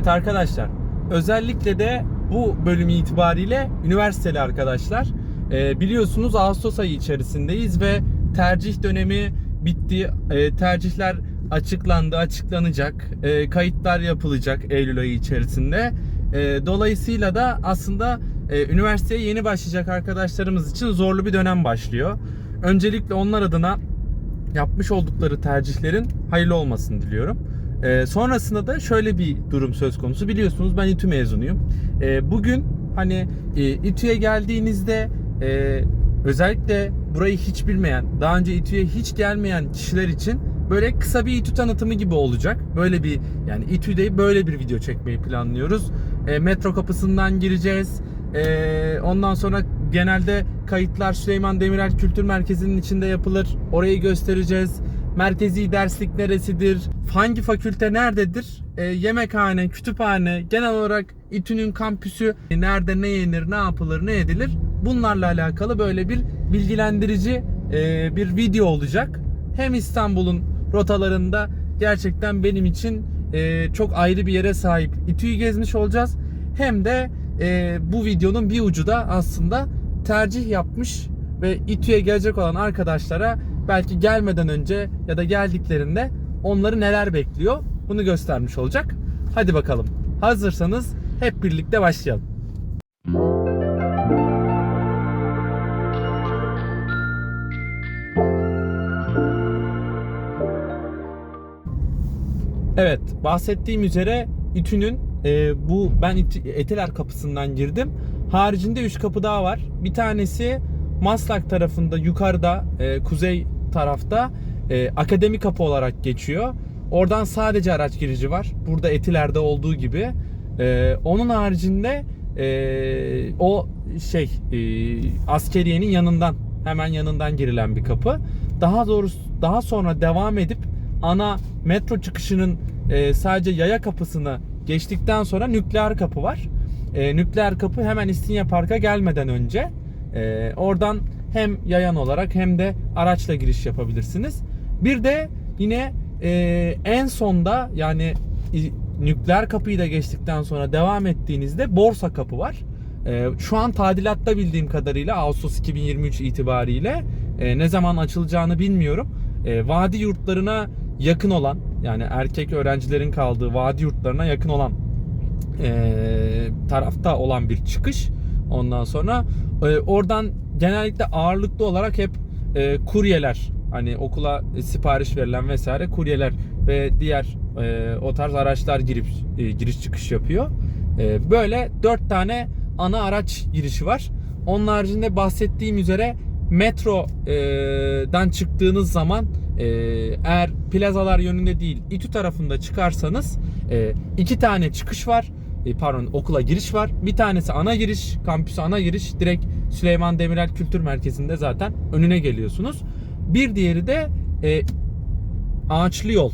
Evet arkadaşlar, özellikle de bu bölüm itibariyle üniversiteli arkadaşlar. Ee, biliyorsunuz Ağustos ayı içerisindeyiz ve tercih dönemi bitti. Ee, tercihler açıklandı, açıklanacak. Ee, kayıtlar yapılacak Eylül ayı içerisinde. Ee, dolayısıyla da aslında e, üniversiteye yeni başlayacak arkadaşlarımız için zorlu bir dönem başlıyor. Öncelikle onlar adına yapmış oldukları tercihlerin hayırlı olmasını diliyorum. Ee, sonrasında da şöyle bir durum söz konusu. Biliyorsunuz ben İTÜ mezunuyum. Ee, bugün hani e, İTÜ'ye geldiğinizde e, özellikle burayı hiç bilmeyen, daha önce İTÜ'ye hiç gelmeyen kişiler için böyle kısa bir İTÜ tanıtımı gibi olacak. Böyle bir yani İTÜ'de böyle bir video çekmeyi planlıyoruz. E, metro kapısından gireceğiz. E, ondan sonra genelde kayıtlar Süleyman Demirel Kültür Merkezi'nin içinde yapılır. Orayı göstereceğiz. Merkezi derslik neresidir? Hangi fakülte nerededir? E, yemekhane, kütüphane, genel olarak İTÜ'nün kampüsü nerede ne yenir, ne yapılır, ne edilir? Bunlarla alakalı böyle bir bilgilendirici e, bir video olacak. Hem İstanbul'un rotalarında gerçekten benim için e, çok ayrı bir yere sahip İTÜ'yü gezmiş olacağız. Hem de e, bu videonun bir ucu da aslında tercih yapmış ve İTÜ'ye gelecek olan arkadaşlara belki gelmeden önce ya da geldiklerinde onları neler bekliyor bunu göstermiş olacak. Hadi bakalım. Hazırsanız hep birlikte başlayalım. Evet, bahsettiğim üzere İTÜ'nün e, bu ben Etiler kapısından girdim. Haricinde 3 kapı daha var. Bir tanesi Maslak tarafında yukarıda e, kuzey tarafta e, akademi kapı olarak geçiyor. Oradan sadece araç girişi var. Burada Etiler'de olduğu gibi. E, onun haricinde e, o şey e, askeriyenin yanından hemen yanından girilen bir kapı. Daha doğrusu daha sonra devam edip ana metro çıkışının e, sadece yaya kapısını geçtikten sonra nükleer kapı var. E, nükleer kapı hemen İstinye Park'a gelmeden önce e, oradan hem yayan olarak hem de araçla giriş yapabilirsiniz. Bir de yine e, en sonda yani nükleer kapıyı da geçtikten sonra devam ettiğinizde borsa kapı var. E, şu an tadilatta bildiğim kadarıyla Ağustos 2023 itibariyle e, ne zaman açılacağını bilmiyorum. E, vadi yurtlarına yakın olan yani erkek öğrencilerin kaldığı vadi yurtlarına yakın olan e, tarafta olan bir çıkış. Ondan sonra e, oradan genellikle ağırlıklı olarak hep e, kuryeler hani okula sipariş verilen vesaire kuryeler ve diğer e, o tarz araçlar girip e, giriş çıkış yapıyor. E, böyle dört tane ana araç girişi var. Onun haricinde bahsettiğim üzere metrodan çıktığınız zaman e, eğer plazalar yönünde değil İTÜ tarafında çıkarsanız e, iki tane çıkış var. E, pardon okula giriş var. Bir tanesi ana giriş, kampüse ana giriş. Direkt Süleyman Demirel Kültür Merkezi'nde zaten önüne geliyorsunuz. Bir diğeri de e, ağaçlı yol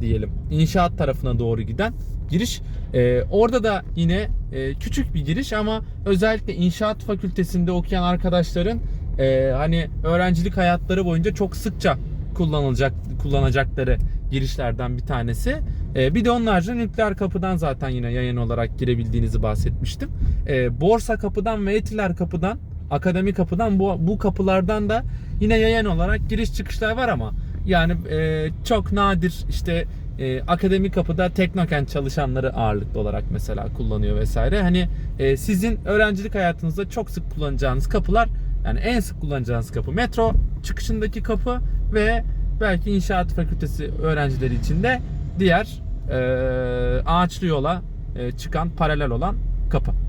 diyelim. İnşaat tarafına doğru giden giriş. E, orada da yine e, küçük bir giriş ama özellikle inşaat fakültesinde okuyan arkadaşların e, hani öğrencilik hayatları boyunca çok sıkça kullanılacak kullanacakları girişlerden bir tanesi. E, bir de onun haricinde nükleer kapıdan zaten yine yayın olarak girebildiğinizi bahsetmiştim. E, borsa kapıdan ve etiler kapıdan akademi kapıdan bu, bu kapılardan da yine yayın olarak giriş çıkışlar var ama yani e, çok nadir işte e, akademi kapıda Teknokent çalışanları ağırlıklı olarak mesela kullanıyor vesaire. Hani e, sizin öğrencilik hayatınızda çok sık kullanacağınız kapılar yani en sık kullanacağınız kapı metro çıkışındaki kapı ve belki inşaat fakültesi öğrencileri için de diğer e, ağaçlı yola e, çıkan paralel olan kapı.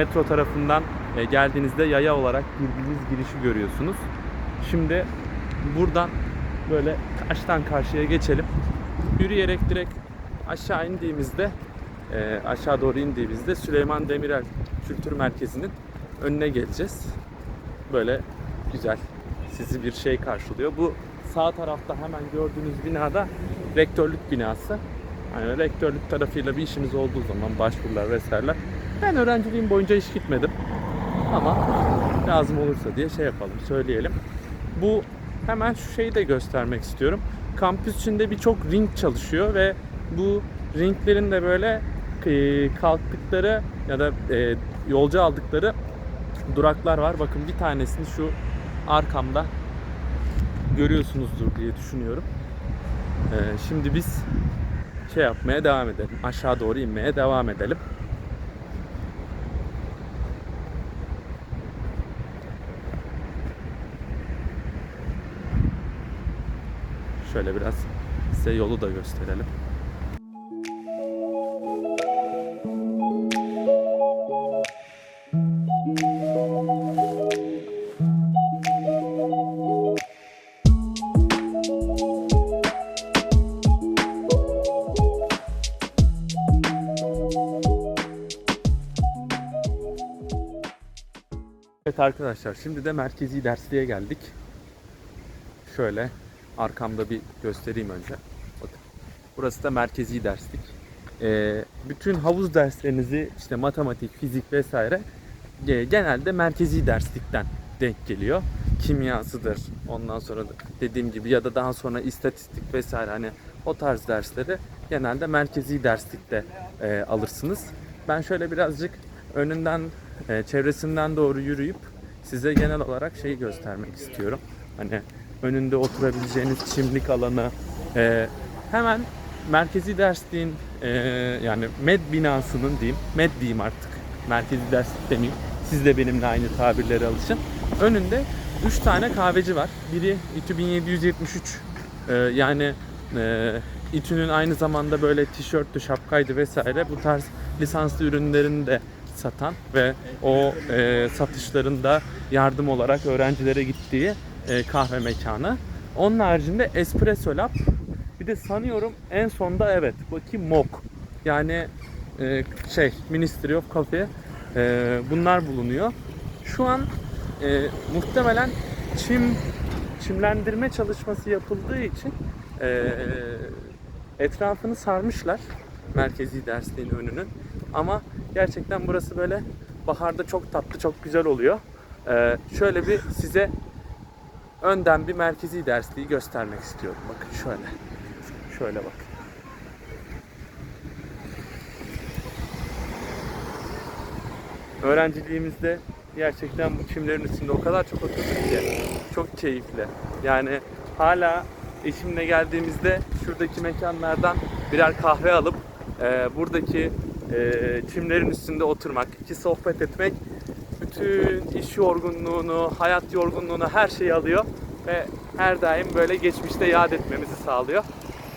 Metro tarafından e, geldiğinizde yaya olarak girdiğiniz girişi görüyorsunuz. Şimdi buradan böyle karşıdan karşıya geçelim. Yürüyerek direkt aşağı indiğimizde e, aşağı doğru indiğimizde Süleyman Demirel Kültür Merkezi'nin önüne geleceğiz. Böyle güzel sizi bir şey karşılıyor. Bu sağ tarafta hemen gördüğünüz binada rektörlük binası. Hani rektörlük tarafıyla bir işimiz olduğu zaman başvurular vesaireler. Ben öğrenciliğim boyunca hiç gitmedim. Ama lazım olursa diye şey yapalım, söyleyelim. Bu hemen şu şeyi de göstermek istiyorum. Kampüs içinde birçok ring çalışıyor ve bu ringlerin de böyle e, kalktıkları ya da e, yolcu aldıkları duraklar var. Bakın bir tanesini şu arkamda görüyorsunuzdur diye düşünüyorum. E, şimdi biz şey yapmaya devam edelim. Aşağı doğru inmeye devam edelim. Şöyle biraz size yolu da gösterelim. Evet arkadaşlar şimdi de merkezi dersliğe geldik. Şöyle arkamda bir göstereyim önce. Bakın. Burası da merkezi derslik. Ee, bütün havuz derslerinizi işte matematik, fizik vesaire e, genelde merkezi derslikten denk geliyor. Kimyasıdır. Ondan sonra dediğim gibi ya da daha sonra istatistik vesaire hani o tarz dersleri genelde merkezi derslikte e, alırsınız. Ben şöyle birazcık önünden e, çevresinden doğru yürüyüp size genel olarak şeyi göstermek istiyorum. Hani önünde oturabileceğiniz çimlik alanı e, hemen merkezi dersliğin e, yani med binasının diyeyim med diyeyim artık merkezi derslik demeyeyim. Siz de benimle aynı tabirlere alışın. Önünde 3 tane kahveci var. Biri İTÜ 1773 e, yani e, İTÜ'nün aynı zamanda böyle tişörtlü şapkaydı vesaire. Bu tarz lisanslı ürünlerini de satan ve o e, satışlarında yardım olarak öğrencilere gittiği e, kahve mekanı. Onun haricinde Espresso Lab bir de sanıyorum en sonda evet bakayım MOK yani e, şey Ministry of Coffee e, bunlar bulunuyor. Şu an e, muhtemelen çim çimlendirme çalışması yapıldığı için e, etrafını sarmışlar merkezi dersliğin önünün. Ama gerçekten burası böyle baharda çok tatlı, çok güzel oluyor. Ee, şöyle bir size önden bir merkezi dersliği göstermek istiyorum. Bakın şöyle. Şöyle bak. Öğrenciliğimizde gerçekten bu çimlerin üstünde o kadar çok oturduk ki çok keyifli. Yani hala eşimle geldiğimizde şuradaki mekanlardan birer kahve alıp e, buradaki e, çimlerin üstünde oturmak, iki sohbet etmek bütün iş yorgunluğunu, hayat yorgunluğunu her şeyi alıyor ve her daim böyle geçmişte yad etmemizi sağlıyor.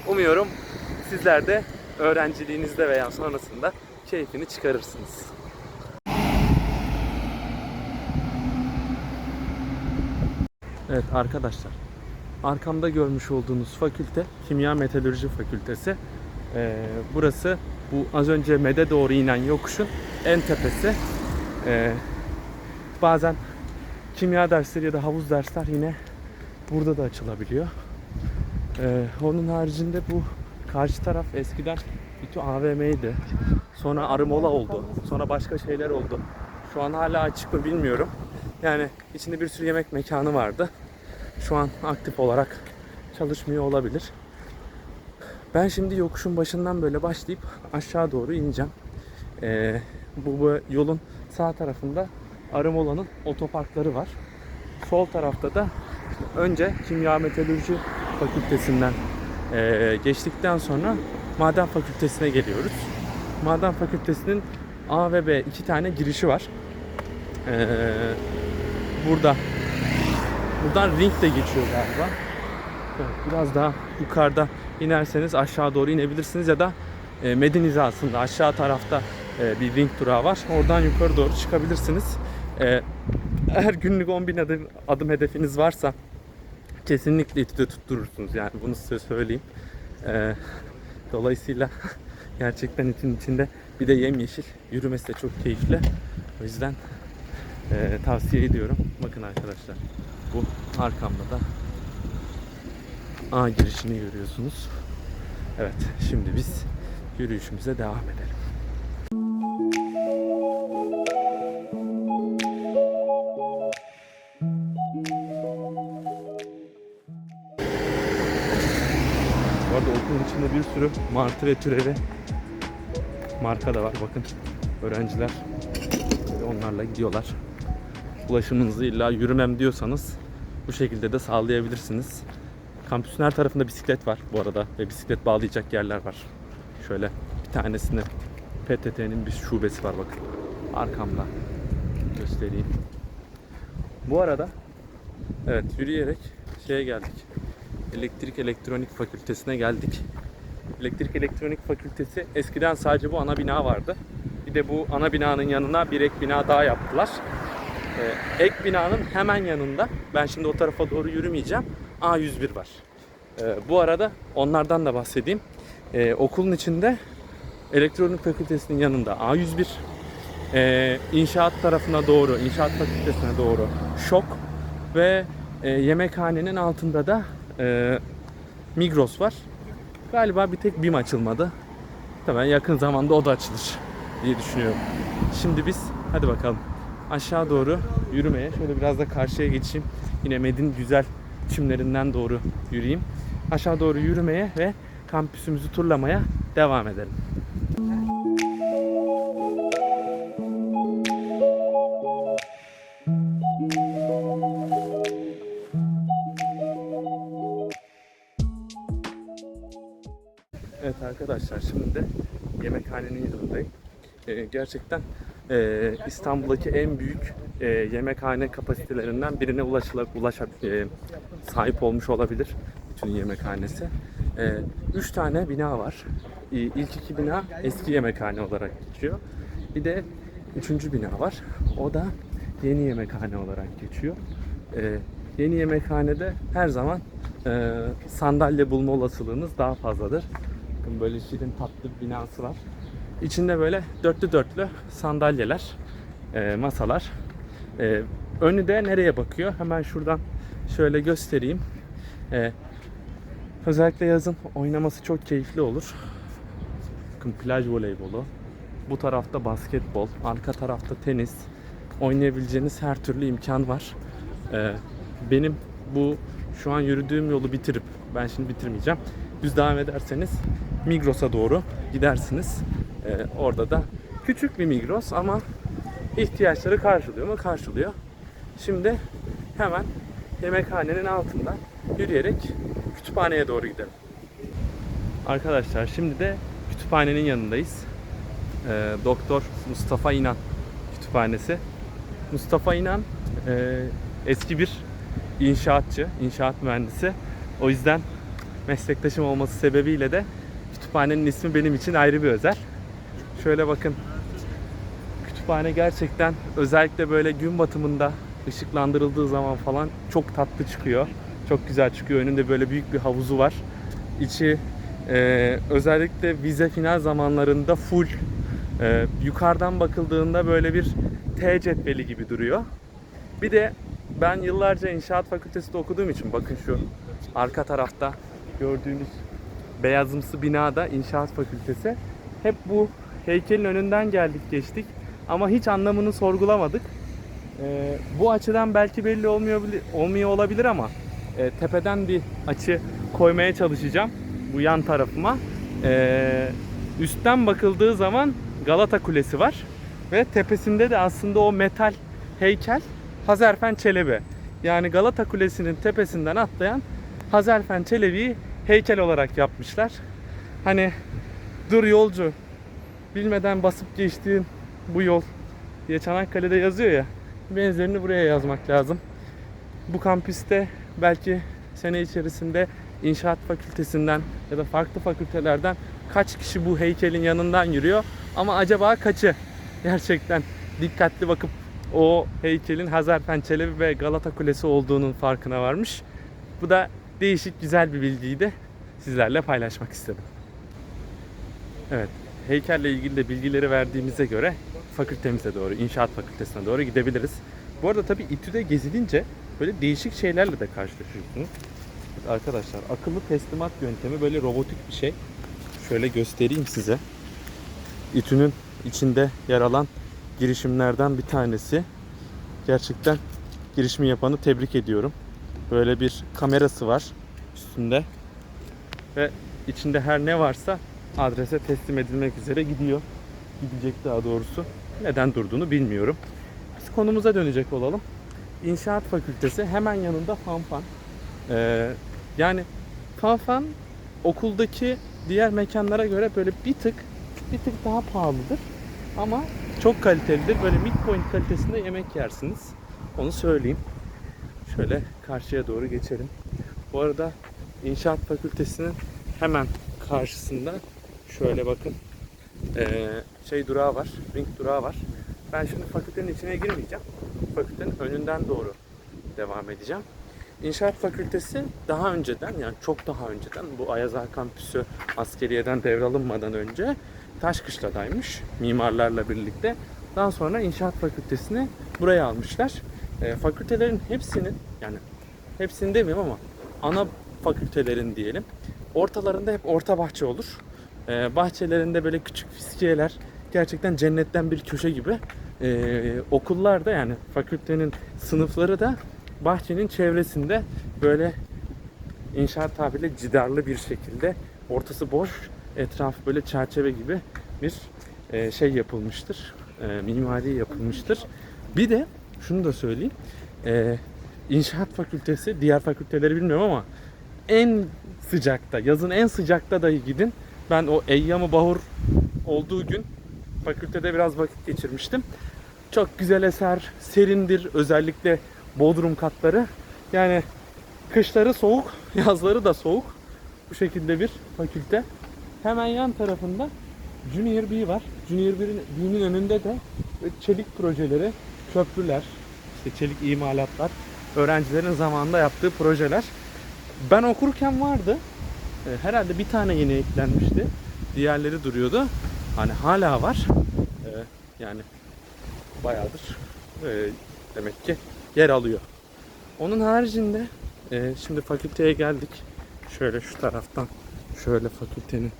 Umuyorum sizler de öğrenciliğinizde veya sonrasında keyfini çıkarırsınız. Evet arkadaşlar, arkamda görmüş olduğunuz fakülte Kimya Metalürji Fakültesi. Ee, burası bu az önce MED'e doğru inen yokuşun en tepesi. Ee, bazen kimya dersleri ya da havuz dersler yine burada da açılabiliyor. Ee, onun haricinde bu karşı taraf eskiden İTÜ AVM'ydi. Sonra Arımola oldu. Sonra başka şeyler oldu. Şu an hala açık mı bilmiyorum. Yani içinde bir sürü yemek mekanı vardı. Şu an aktif olarak çalışmıyor olabilir. Ben şimdi yokuşun başından böyle başlayıp aşağı doğru ineceğim. Ee, bu, bu yolun sağ tarafında Arımola'nın otoparkları var. Sol tarafta da önce Kimya Metalürji Fakültesinden ee, geçtikten sonra Maden Fakültesine geliyoruz. Maden Fakültesinin A ve B iki tane girişi var. Ee, burada buradan ring de geçiyor galiba. Evet, biraz daha yukarıda inerseniz aşağı doğru inebilirsiniz ya da e, Medin hizasında aşağı tarafta e, bir ring durağı var. Oradan yukarı doğru çıkabilirsiniz. E, eğer günlük 10.000 adım, adım hedefiniz varsa kesinlikle İTÜ'de tutturursunuz yani bunu size söyleyeyim. Ee, dolayısıyla gerçekten İTÜ'nün içinde bir de yemyeşil yürümesi de çok keyifli. O yüzden ee, tavsiye ediyorum. Bakın arkadaşlar bu arkamda da A girişini görüyorsunuz. Evet şimdi biz yürüyüşümüze devam edelim. Bir sürü martı ve türevi marka da var. Bakın öğrenciler onlarla gidiyorlar. Ulaşımınızı illa yürümem diyorsanız bu şekilde de sağlayabilirsiniz. Kampüsün her tarafında bisiklet var bu arada ve bisiklet bağlayacak yerler var. Şöyle bir tanesinde PTT'nin bir şubesi var bakın. Arkamda göstereyim. Bu arada evet yürüyerek şeye geldik. Elektrik Elektronik Fakültesine geldik. Elektrik Elektronik Fakültesi eskiden sadece bu ana bina vardı. Bir de bu ana binanın yanına bir ek bina daha yaptılar. Ee, ek binanın hemen yanında, ben şimdi o tarafa doğru yürümeyeceğim, A101 var. Ee, bu arada onlardan da bahsedeyim. Ee, okulun içinde Elektronik Fakültesinin yanında A101, ee, inşaat tarafına doğru, inşaat fakültesine doğru şok ve e, yemekhanenin altında da e, Migros var. Galiba bir tek BİM açılmadı. Tabii yakın zamanda o da açılır diye düşünüyorum. Şimdi biz hadi bakalım aşağı doğru yürümeye şöyle biraz da karşıya geçeyim. Yine Medin güzel çimlerinden doğru yürüyeyim. Aşağı doğru yürümeye ve kampüsümüzü turlamaya devam edelim. Arkadaşlar şimdi de yemekhanenin yanındayım. Ee, gerçekten e, İstanbul'daki en büyük e, yemekhane kapasitelerinden birine ulaşıla, ulaşa, e, sahip olmuş olabilir bütün yemekhanesi. E, üç tane bina var. E, ilk iki bina eski yemekhane olarak geçiyor. Bir de üçüncü bina var. O da yeni yemekhane olarak geçiyor. E, yeni yemekhanede her zaman e, sandalye bulma olasılığınız daha fazladır. Bakın böyle şirin tatlı bir binası var. İçinde böyle dörtlü dörtlü sandalyeler, e, masalar. E, önü de nereye bakıyor? Hemen şuradan şöyle göstereyim. E, özellikle yazın oynaması çok keyifli olur. Bakın plaj voleybolu. Bu tarafta basketbol, arka tarafta tenis. Oynayabileceğiniz her türlü imkan var. E, benim bu şu an yürüdüğüm yolu bitirip, ben şimdi bitirmeyeceğim. Düz devam ederseniz Migros'a doğru gidersiniz. Ee, orada da küçük bir Migros ama ihtiyaçları karşılıyor mu? Karşılıyor. Şimdi hemen yemekhanenin altından yürüyerek kütüphaneye doğru gidelim. Arkadaşlar şimdi de kütüphanenin yanındayız. Ee, Doktor Mustafa İnan kütüphanesi. Mustafa İnan e, eski bir inşaatçı, inşaat mühendisi. O yüzden meslektaşım olması sebebiyle de kütüphanenin ismi benim için ayrı bir özel. Şöyle bakın. Kütüphane gerçekten özellikle böyle gün batımında ışıklandırıldığı zaman falan çok tatlı çıkıyor. Çok güzel çıkıyor. Önünde böyle büyük bir havuzu var. İçi e, özellikle vize final zamanlarında full. E, yukarıdan bakıldığında böyle bir T cetveli gibi duruyor. Bir de ben yıllarca inşaat fakültesinde okuduğum için bakın şu arka tarafta gördüğünüz beyazımsı binada inşaat fakültesi. Hep bu heykelin önünden geldik geçtik ama hiç anlamını sorgulamadık. Ee, bu açıdan belki belli olmuyor olmuyor olabilir ama e, tepeden bir açı koymaya çalışacağım bu yan tarafıma. Ee, üstten bakıldığı zaman Galata Kulesi var ve tepesinde de aslında o metal heykel Hazarfen Çelebi. Yani Galata Kulesi'nin tepesinden atlayan Hazarfen Çelebi'yi heykel olarak yapmışlar. Hani dur yolcu bilmeden basıp geçtiğin bu yol diye Çanakkale'de yazıyor ya. Benzerini buraya yazmak lazım. Bu kampüste belki sene içerisinde inşaat fakültesinden ya da farklı fakültelerden kaç kişi bu heykelin yanından yürüyor ama acaba kaçı gerçekten dikkatli bakıp o heykelin Hazarfen Çelebi ve Galata Kulesi olduğunun farkına varmış. Bu da değişik güzel bir bilgiydi. Sizlerle paylaşmak istedim. Evet, heykelle ilgili de bilgileri verdiğimize göre fakültemize doğru, inşaat fakültesine doğru gidebiliriz. Bu arada tabii İTÜ'de gezilince böyle değişik şeylerle de karşılaşıyorsunuz. Arkadaşlar akıllı teslimat yöntemi böyle robotik bir şey. Şöyle göstereyim size. İTÜ'nün içinde yer alan girişimlerden bir tanesi. Gerçekten girişimi yapanı tebrik ediyorum. Böyle bir kamerası var üstünde. Ve içinde her ne varsa adrese teslim edilmek üzere gidiyor. Gidecek daha doğrusu. Neden durduğunu bilmiyorum. Biz konumuza dönecek olalım. İnşaat Fakültesi hemen yanında Fanfan. Ee, yani Fanfan okuldaki diğer mekanlara göre böyle bir tık bir tık daha pahalıdır. Ama çok kalitelidir. Böyle midpoint kalitesinde yemek yersiniz. Onu söyleyeyim. Şöyle karşıya doğru geçelim. Bu arada İnşaat Fakültesi'nin hemen karşısında şöyle bakın ee, şey durağı var, ring durağı var. Ben şimdi fakültenin içine girmeyeceğim. Fakültenin önünden doğru devam edeceğim. İnşaat Fakültesi daha önceden yani çok daha önceden bu Ayaz Ağa Kampüsü askeriyeden devralınmadan önce Taşkışla'daymış mimarlarla birlikte. Daha sonra İnşaat Fakültesini buraya almışlar. E, fakültelerin hepsinin yani hepsini demeyeyim ama ana fakültelerin diyelim ortalarında hep orta bahçe olur. E, bahçelerinde böyle küçük fiskiyeler gerçekten cennetten bir köşe gibi. E, okullarda yani fakültenin sınıfları da bahçenin çevresinde böyle inşaat tabiriyle cidarlı bir şekilde ortası boş etrafı böyle çerçeve gibi bir e, şey yapılmıştır. E, mimari yapılmıştır. Bir de şunu da söyleyeyim. E, inşaat fakültesi diğer fakülteleri bilmiyorum ama en sıcakta yazın en sıcakta dahi gidin. Ben o Eyyam-ı Bahur olduğu gün fakültede biraz vakit geçirmiştim. Çok güzel eser, serindir özellikle Bodrum katları. Yani kışları soğuk, yazları da soğuk. Bu şekilde bir fakülte. Hemen yan tarafında Junior B var. Junior B'nin önünde de çelik projeleri, köprüler, işte çelik imalatlar, öğrencilerin zamanında yaptığı projeler. Ben okurken vardı. E, Herhalde bir tane yeni eklenmişti. Diğerleri duruyordu. Hani hala var. E, Yani bayağıdır e, demek ki yer alıyor. Onun haricinde şimdi fakülteye geldik. Şöyle şu taraftan şöyle fakültenin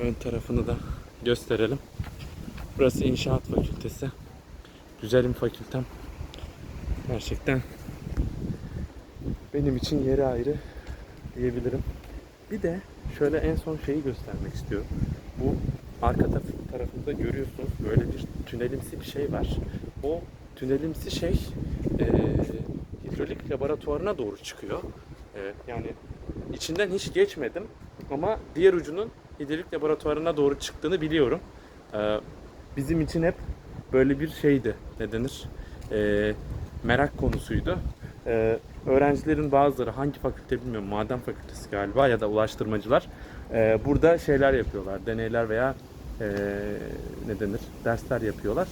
ön tarafını da gösterelim. Burası İnşaat Fakültesi. Güzelim fakültem. Gerçekten benim için yeri ayrı diyebilirim. Bir de şöyle en son şeyi göstermek istiyorum. Bu arka taraf- tarafında görüyorsunuz böyle bir tünelimsi bir şey var. O tünelimsi şey eee hidrolik laboratuvarına doğru çıkıyor. Eee, yani içinden hiç geçmedim ama diğer ucunun hidrolik laboratuvarına doğru çıktığını biliyorum. Eee, bizim için hep böyle bir şeydi. Ne denir? Eee, merak konusuydu. Eee, öğrencilerin bazıları hangi fakülte bilmiyorum maden fakültesi galiba ya da ulaştırmacılar eee, burada şeyler yapıyorlar deneyler veya eee, ne denir dersler yapıyorlar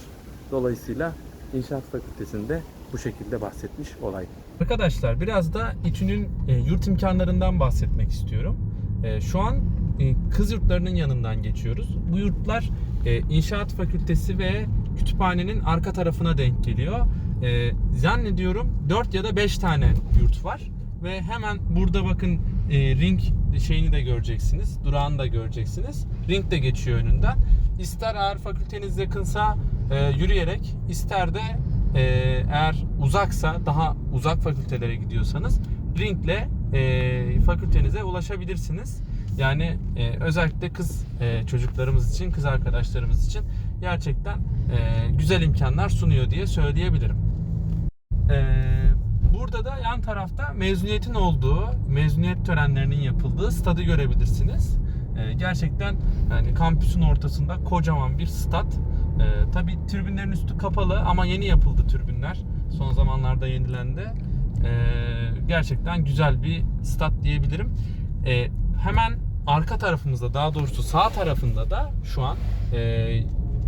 dolayısıyla inşaat fakültesinde bu şekilde bahsetmiş olay. Arkadaşlar biraz da İTÜ'nün e, yurt imkanlarından bahsetmek istiyorum. E, şu an e, kız yurtlarının yanından geçiyoruz. Bu yurtlar e, inşaat fakültesi ve kütüphanenin arka tarafına denk geliyor. E, zannediyorum 4 ya da 5 tane yurt var ve hemen burada bakın e, ring şeyini de göreceksiniz. Durağını da göreceksiniz. Ring de geçiyor önünden. İster eğer fakülteniz yakınsa e, yürüyerek, ister de e, eğer uzaksa daha uzak fakültelere gidiyorsanız ringle e, fakültenize ulaşabilirsiniz. Yani e, özellikle kız e, çocuklarımız için, kız arkadaşlarımız için gerçekten e, güzel imkanlar sunuyor diye söyleyebilirim. Ee, burada da yan tarafta mezuniyetin olduğu, mezuniyet törenlerinin yapıldığı stadı görebilirsiniz. Ee, gerçekten yani kampüsün ortasında kocaman bir stat. Ee, Tabi tribünlerin üstü kapalı ama yeni yapıldı tribünler. Son zamanlarda yenilendi. Ee, gerçekten güzel bir stat diyebilirim. Ee, hemen arka tarafımızda daha doğrusu sağ tarafında da şu an e,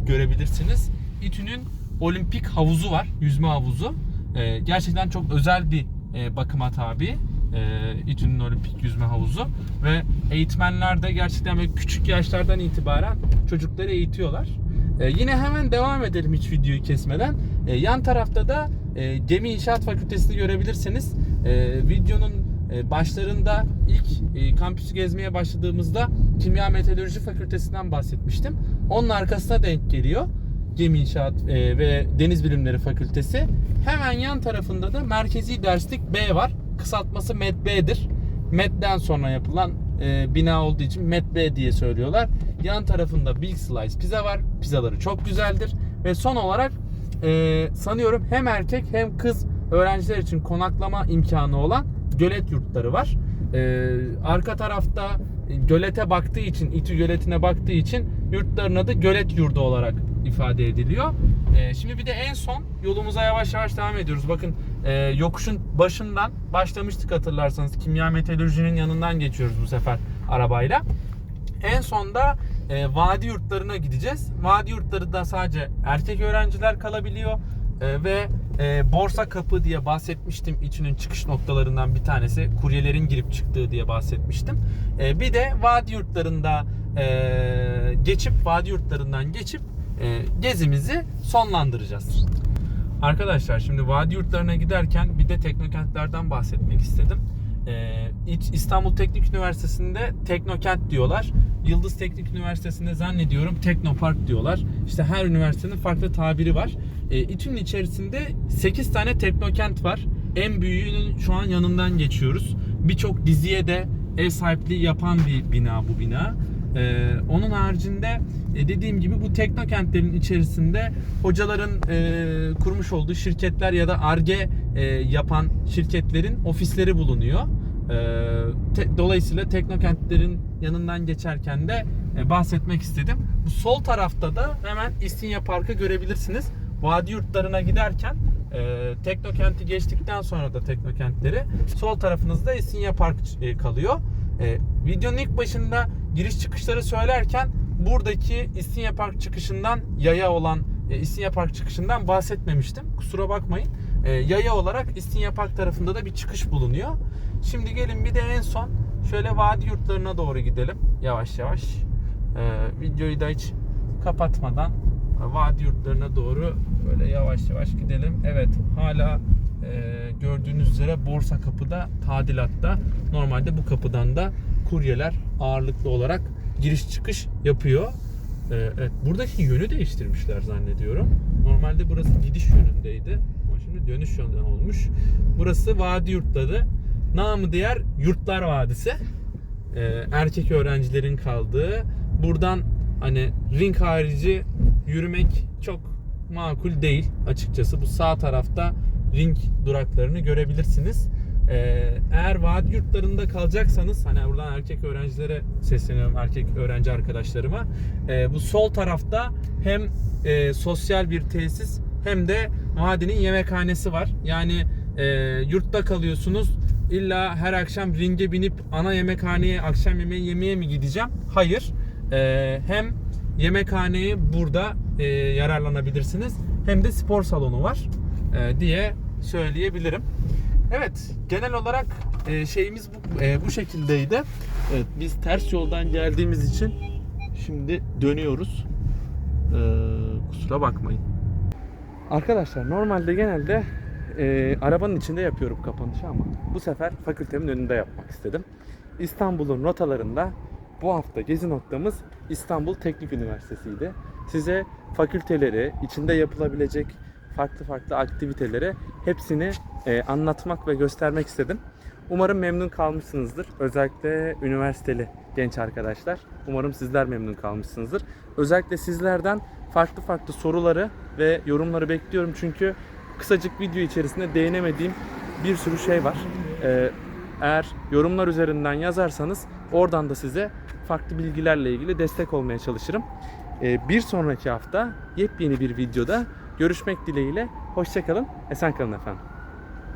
görebilirsiniz. İTÜ'nün olimpik havuzu var. Yüzme havuzu. Ee, gerçekten çok özel bir e, bakıma tabi. E, İTÜ'nün olimpik yüzme havuzu ve eğitmenler de gerçekten böyle küçük yaşlardan itibaren çocukları eğitiyorlar. E, yine hemen devam edelim hiç videoyu kesmeden. E, yan tarafta da e, Gemi İnşaat Fakültesini görebilirsiniz. E, videonun e, başlarında ilk e, kampüsü gezmeye başladığımızda Kimya Meteoroloji Fakültesinden bahsetmiştim. Onun arkasına denk geliyor. Gemi İnşaat e, ve Deniz Bilimleri Fakültesi. Hemen yan tarafında da Merkezi Derslik B var. Kısaltması MEDB'dir. MED'den sonra yapılan e, bina olduğu için MEDB diye söylüyorlar. Yan tarafında Big Slice pizza var. Pizzaları çok güzeldir. Ve son olarak sanıyorum hem erkek hem kız öğrenciler için konaklama imkanı olan gölet yurtları var. E, arka tarafta gölete baktığı için, İTÜ göletine baktığı için yurtların adı gölet yurdu olarak ifade ediliyor. E, şimdi bir de en son yolumuza yavaş yavaş devam ediyoruz. Bakın e, yokuşun başından başlamıştık hatırlarsanız. Kimya meteorolojinin yanından geçiyoruz bu sefer arabayla. En sonda e, vadi yurtlarına gideceğiz. Vadi yurtları da sadece erkek öğrenciler kalabiliyor. E, ve e, Borsa Kapı diye bahsetmiştim. İçinin çıkış noktalarından bir tanesi. Kuryelerin girip çıktığı diye bahsetmiştim. E, bir de vadi yurtlarında e, geçip, vadi yurtlarından geçip e, gezimizi sonlandıracağız. Arkadaşlar şimdi vadi yurtlarına giderken bir de teknokentlerden bahsetmek istedim. Ee, İstanbul Teknik Üniversitesi'nde Teknokent diyorlar. Yıldız Teknik Üniversitesi'nde zannediyorum Teknopark diyorlar. İşte her üniversitenin farklı tabiri var. Ee, İTÜ'nün içerisinde 8 tane Teknokent var. En büyüğünün şu an yanından geçiyoruz. Birçok diziye de ev sahipliği yapan bir bina bu bina. Ee, onun haricinde e, dediğim gibi bu teknokentlerin içerisinde hocaların e, kurmuş olduğu şirketler ya da ARGE e, yapan şirketlerin ofisleri bulunuyor. E, te- dolayısıyla teknokentlerin yanından geçerken de e, bahsetmek istedim. Bu sol tarafta da hemen İstinye Park'ı görebilirsiniz. Vadi yurtlarına giderken e, Teknokent'i geçtikten sonra da Teknokentleri sol tarafınızda İstinye Park e, kalıyor. E, videonun ilk başında giriş çıkışları söylerken buradaki İstinye Park çıkışından yaya olan e, İstinye Park çıkışından bahsetmemiştim. Kusura bakmayın. E, yaya olarak İstinye Park tarafında da bir çıkış bulunuyor. Şimdi gelin bir de en son şöyle vadi yurtlarına doğru gidelim yavaş yavaş. E, videoyu da hiç kapatmadan vadi yurtlarına doğru böyle yavaş yavaş gidelim. Evet hala e, gördüğünüz üzere Borsa Kapı'da tadilatta. Normalde bu kapıdan da kuryeler ağırlıklı olarak giriş çıkış yapıyor. E, evet, buradaki yönü değiştirmişler zannediyorum. Normalde burası gidiş yönündeydi. Şimdi dönüş yönü olmuş. Burası vadi yurtları. Namı diğer Yurtlar Vadisi. E, erkek öğrencilerin kaldığı. Buradan hani ring harici yürümek çok makul değil açıkçası. Bu sağ tarafta ring duraklarını görebilirsiniz. Ee, eğer vadi yurtlarında kalacaksanız hani buradan erkek öğrencilere sesleniyorum erkek öğrenci arkadaşlarıma. Ee, bu sol tarafta hem e, sosyal bir tesis hem de vadinin yemekhanesi var. Yani e, yurtta kalıyorsunuz. İlla her akşam ringe binip ana yemekhaneye akşam yemeği yemeye mi gideceğim? Hayır. Ee, hem yemekhaneyi burada e, yararlanabilirsiniz hem de spor salonu var e, diye söyleyebilirim. Evet, genel olarak e, şeyimiz bu, e, bu şekildeydi. Evet, biz ters yoldan geldiğimiz için şimdi dönüyoruz. E, kusura bakmayın. Arkadaşlar normalde genelde e, arabanın içinde yapıyorum kapanışı ama bu sefer fakültemin önünde yapmak istedim. İstanbul'un rotalarında bu hafta gezi noktamız İstanbul Teknik Üniversitesi'ydi. Size fakülteleri, içinde yapılabilecek farklı farklı aktiviteleri hepsini e, anlatmak ve göstermek istedim. Umarım memnun kalmışsınızdır. Özellikle üniversiteli genç arkadaşlar. Umarım sizler memnun kalmışsınızdır. Özellikle sizlerden farklı farklı soruları ve yorumları bekliyorum. Çünkü kısacık video içerisinde değinemediğim bir sürü şey var. Ee, eğer yorumlar üzerinden yazarsanız oradan da size farklı bilgilerle ilgili destek olmaya çalışırım. Ee, bir sonraki hafta yepyeni bir videoda görüşmek dileğiyle. Hoşçakalın, esen kalın efendim.